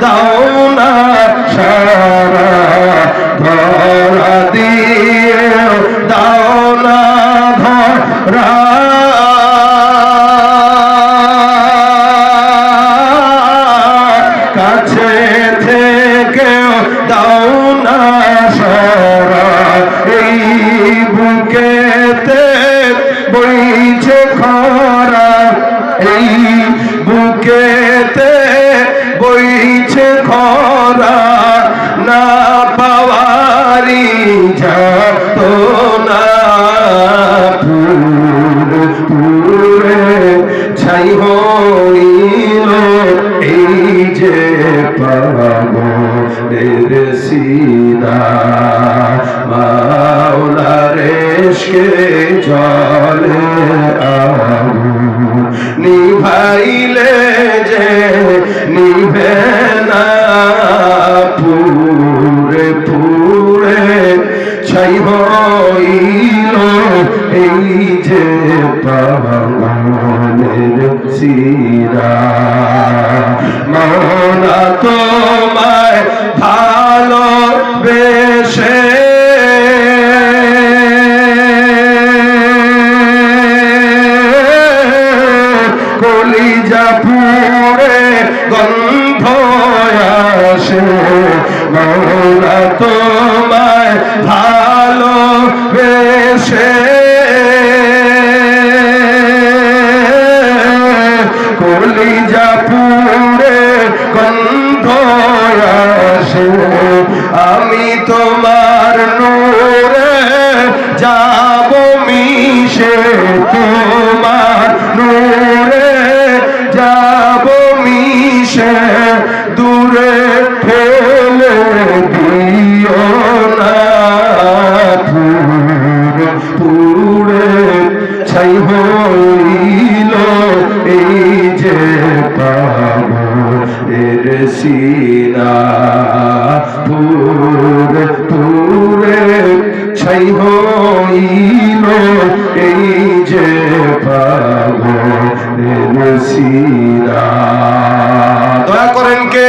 দাও না সারা ধরা দিয়ে দাও না ধরা কাছে সারা এই বুকেতে বইছে এই বইছে খরা, না পাওয়ারি যাত না ছাই হইল এই যে পাগলের সিনা। মাওলার এসকে জলে আগুন নিভাইলে পুরে পুরে ছাই হইল এই যে পাগলের সিরা মনা তোমায় ভালো বেশে কলিজা পুরে গন্ধ মৌলা তোমায় ভালো বেশে কলিজা পুরে গন্ধ আসে। আমি তোমার নূরে যাব মিশে। তোমার নূরে যাব মিশে। দূরে ঠেলে দিও না পুরে ছাই হইল এই যে পাগলের সিনা পুরে পুরে ছাই হইল দয়া করেন কে